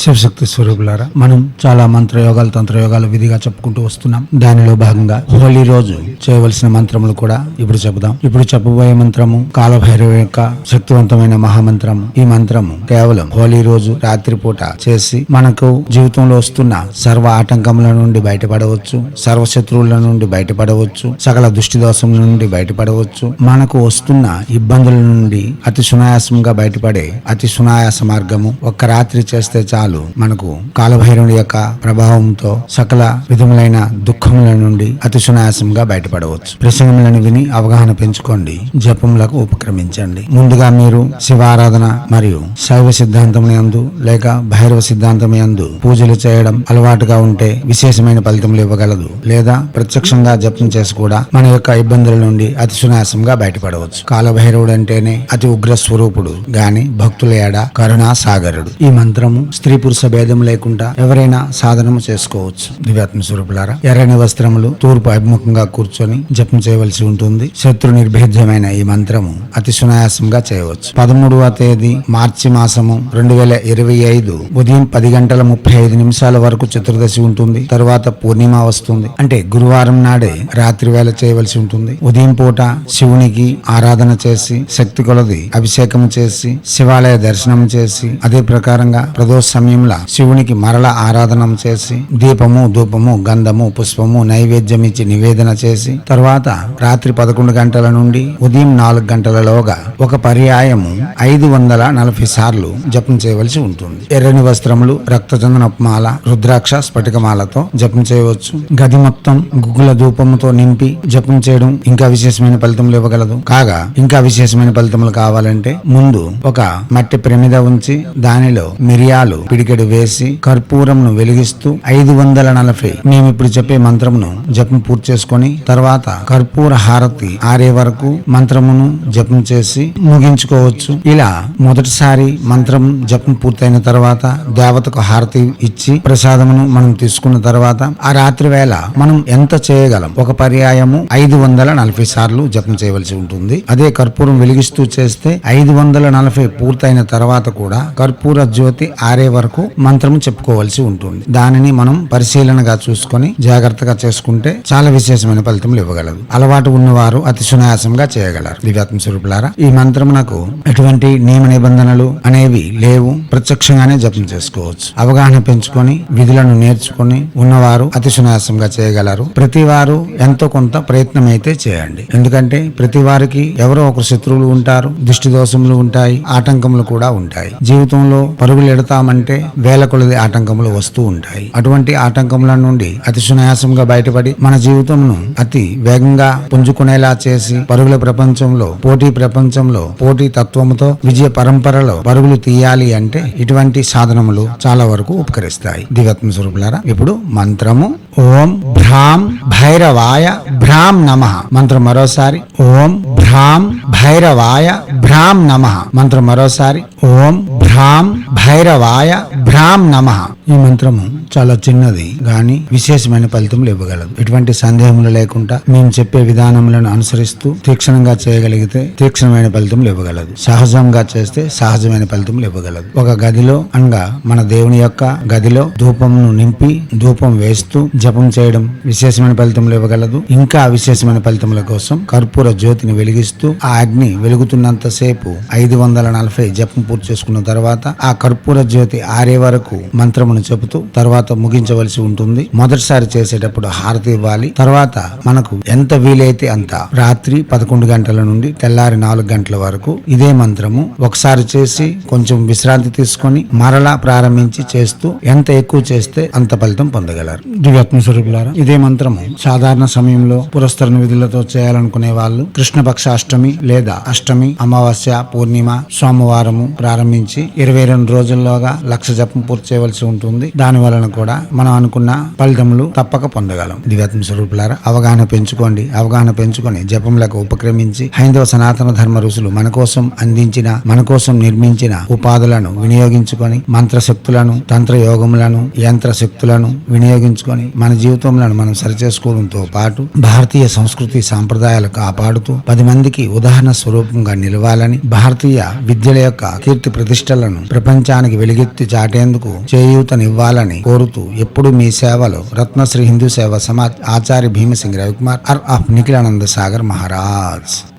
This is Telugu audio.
శివశక్తి స్వరూపులారా మనం చాలా మంత్ర యోగాలు తంత్ర యోగాలు విధిగా చెప్పుకుంటూ వస్తున్నాం. దానిలో భాగంగా హోలీ రోజు చేయవలసిన మంత్రములు కూడా ఇప్పుడు చెబుదాం. ఇప్పుడు చెప్పబోయే మంత్రము కాలభైరవ యొక్క శక్తివంతమైన మహామంత్రము. ఈ మంత్రము కేవలం హోలీ రోజు రాత్రిపూట చేసి మనకు జీవితంలో వస్తున్న సర్వ ఆటంకముల నుండి బయటపడవచ్చు సర్వ శత్రువుల నుండి బయటపడవచ్చు సకల దుష్టి దోషముల నుండి బయటపడవచ్చు. మనకు వస్తున్న ఇబ్బందుల నుండి అతి సునాయాసంగా బయటపడే అతి సునాయాస మార్గము ఒక్క రాత్రి చేస్తే చాలా. మనకు కాలభైరవుని యొక్క ప్రభావంతో సకల విధములైన దుఃఖముల నుండి అతి సునాయాసంగా బయటపడవచ్చు. ప్రసంగములను విని అవగాహన పెంచుకోండి. జపములకు ఉపక్రమించండి. ముందుగా మీరు శివారాధన మరియు శైవ సిద్ధాంతం యందు లేక భైరవ సిద్ధాంతం యందు పూజలు చేయడం అలవాటుగా ఉంటే విశేషమైన ఫలితములు ఇవ్వగలదు. లేదా ప్రత్యక్షంగా జపం చేసి కూడా మన యొక్క ఇబ్బందుల నుండి అతి సునాయాసంగా బయటపడవచ్చు. కాలభైరవుడు అంటేనే అతి ఉగ్ర స్వరూపుడు గాని భక్తుల ఏడ కరుణా సాగరుడు ఈ మంత్రము స్త్రీ పురుష భేదం లేకుండా ఎవరైనా సాధనము చేసుకోవచ్చు. దివ్యాత్మ స్వరూపులారా ఎర్రని వస్త్రములు తూర్పు అభిముఖంగా కూర్చొని జపం చేయవలసి ఉంటుంది. శత్రు నిర్భేద్యమైన ఈ మంత్రము అతి సునాయాసంగా చేయవచ్చు. పదమూడవ తేదీ మార్చి మాసము రెండు వేల ఇరవై ఐదు ఉదయం పది గంటల ముప్పై ఐదు నిమిషాల వరకు చతుర్దశి ఉంటుంది. తరువాత పూర్ణిమ వస్తుంది. అంటే గురువారం నాడే రాత్రి వేళ చేయవలసి ఉంటుంది. ఉదయం పూట శివునికి ఆరాధన చేసి శక్తి కొలది అభిషేకం చేసి శివాలయ దర్శనం చేసి అదే ప్రకారంగా ప్రదోష సమయంలో శివునికి మరల ఆరాధన చేసి దీపము ధూపము గంధము పుష్పము నైవేద్యం ఇచ్చి నివేదన చేసి తర్వాత రాత్రి పదకొండు గంటల నుండి ఉదయం నాలుగు గంటలలోగా ఒక పర్యాయము ఐదు వందల నలభై సార్లు జపం చేయవలసి ఉంటుంది. ఎర్రని వస్త్రములు రక్తచందనమాల రుద్రాక్ష స్ఫటికమాలతో జపం చేయవచ్చు. గది మొత్తం గుగ్గుల ధూపముతో నింపి జపం చేయడం ఇంకా విశేషమైన ఫలితములు ఇవ్వగలదు. కాగా ఇంకా విశేషమైన ఫలితములు కావాలంటే ముందు ఒక మట్టి ప్రమిద ఉంచి దానిలో మిరియాలు పిడికెడు వేసి కర్పూరంను వెలిగిస్తూ ఐదు వందల నలభై మేము ఇప్పుడు చెప్పే మంత్రమును జపం పూర్తి చేసుకొని తర్వాత కర్పూర హారతి ఆరే వరకు మంత్రమును జపం చేసి ముగించుకోవచ్చు. ఇలా మొదటిసారి మంత్రం జపం పూర్తయిన తర్వాత దేవతకు హారతి ఇచ్చి ప్రసాదమును మనం తీసుకున్న తర్వాత ఆ రాత్రి వేళ మనం ఎంత చేయగలం? ఒక పర్యాయము ఐదు వందల నలభై సార్లు జపం చేయవలసి ఉంటుంది. అదే కర్పూరం వెలిగిస్తూ చేస్తే ఐదు వందల నలభై పూర్తయిన తర్వాత కూడా కర్పూర జ్యోతి ఆరే వరకు మంత్రము చెప్పుకోవాల్సి ఉంటుంది. దానిని మనం పరిశీలనగా చూసుకొని జాగ్రత్తగా చేసుకుంటే చాలా విశేషమైన ఫలితములు ఇవ్వగలదు అలవాటు ఉన్నవారు అతి సునాయాసంగా చేయగలరు. దివ్యాత్మ స్వరూపులారా ఈ మంత్రమునకు ఎటువంటి నియమ నిబంధనలు అనేవి లేవు. ప్రత్యక్షంగానే జపం చేసుకోవచ్చు. అవగాహన పెంచుకొని విధులను నేర్చుకొని ఉన్నవారు అతి సునాయాసంగా చేయగలరు. ప్రతి వారు ఎంతో కొంత ప్రయత్నం అయితే చేయండి. ఎందుకంటే ప్రతి వారికి ఎవరో ఒకరు శత్రువులు ఉంటారు దృష్టి దోషములు ఉంటాయి ఆటంకములు కూడా ఉంటాయి. జీవితంలో పరుగులు ఎడతామంటే వేల కొలది ఆటంకములు వస్తూ ఉంటాయి. అటువంటి ఆటంకముల నుండి అతి సునాయాసంగా బయటపడి మన జీవితంను అతి వేగంగా పుంజుకునేలా చేసి పరుగుల ప్రపంచంలో పోటీ ప్రపంచంలో పోటీ తత్వముతో విజయ పరంపరలో పరుగులు తీయాలి అంటే ఇటువంటి సాధనములు చాలా వరకు ఉపకరిస్తాయి. దివత్మ స్వరూపులారా ఇప్పుడు మంత్రము. ఓం భ్రాం భైరవాయ భ్రాం నమ. మంత్రం మరోసారి. ఓం భ్రాం భైరవాయ భ్రాం నమ. మంత్రం మరోసారి. ఓం భ్రాం భైరవాయ భ్రామ్ నమ ఈ మంత్రము చాలా చిన్నది గాని విశేషమైన ఫలితములు ఇవ్వగలదు. ఎటువంటి సందేహములు లేకుండా మేము చెప్పే విధానములను అనుసరిస్తూ తీక్షణంగా చేయగలిగితే తీక్షణమైన ఫలితములు ఇవ్వగలదు. సహజంగా చేస్తే సహజమైన ఫలితములు ఇవ్వగలదు. ఒక గదిలో అనగా మన దేవుని యొక్క గదిలో ధూపంను నింపి ధూపం వేస్తూ జపం చేయడం విశేషమైన ఫలితములు ఇవ్వగలదు. ఇంకా విశేషమైన ఫలితముల కోసం కర్పూర జ్యోతిని వెలిగిస్తూ ఆ అగ్ని వెలుగుతున్నంత సేపు ఐదు వందల నలభై జపం పూర్తి చేసుకున్న తర్వాత ఆ కర్పూర జ్యోతి ఆరే వరకు మంత్రమును చెబుతూ తర్వాత ముగించవలసి ఉంటుంది. మొదటిసారి చేసేటప్పుడు హారతి ఇవ్వాలి. తర్వాత మనకు ఎంత వీలైతే అంత రాత్రి పదకొండు గంటల నుండి తెల్లారి నాలుగు గంటల వరకు ఇదే మంత్రము ఒకసారి చేసి కొంచెం విశ్రాంతి తీసుకొని మరలా ప్రారంభించి చేస్తూ ఎంత ఎక్కువ చేస్తే అంత ఫలితం పొందగలరు. దివ్యాత్మ స్వరూపులారా ఇదే మంత్రము సాధారణ సమయంలో పురస్కరణ విధులతో చేయాలనుకునే వాళ్ళు కృష్ణపక్ష అష్టమి లేదా అష్టమి అమావాస్య పూర్ణిమ సోమవారము ప్రారంభించి ఇరవై రెండు రోజుల్లోగా లక్ష జపం పూర్తి చేయవలసి ఉంటుంది. దాని వలన కూడా మనం అనుకున్న ఫలితములు తప్పక పొందగలం. దివ్యాత్మ స్వరూపులారా అవగాహన పెంచుకోండి. అవగాహన పెంచుకొని జపములకు ఉపక్రమించి హైందవ సనాతన ధర్మ ఋషులు మన కోసం అందించిన మన కోసం నిర్మించిన ఉపాధులను వినియోగించుకొని మంత్రశక్తులను తంత్ర యోగములను యంత్ర శక్తులను వినియోగించుకొని మన జీవితంలో మనం సరిచేసుకోవడంతో పాటు భారతీయ సంస్కృతి సాంప్రదాయాలు కాపాడుతూ పది మందికి ఉదాహరణ స్వరూపంగా నిలవాలని భారతీయ విద్యల యొక్క కీర్తి ప్రతిష్టలను ప్రపంచానికి వెలుగెత్తి చాటేందుకు చేయూతనివ్వాలని కోరుతూ ఎప్పుడు మీ సేవలో రత్నశ్రీ హిందూ సేవ సమాజ్ ఆచార్య భీమసింగ్ రవికుమార్ అర్ ఆఫ్ నిఖిలానంద సాగర్ మహారాజ్.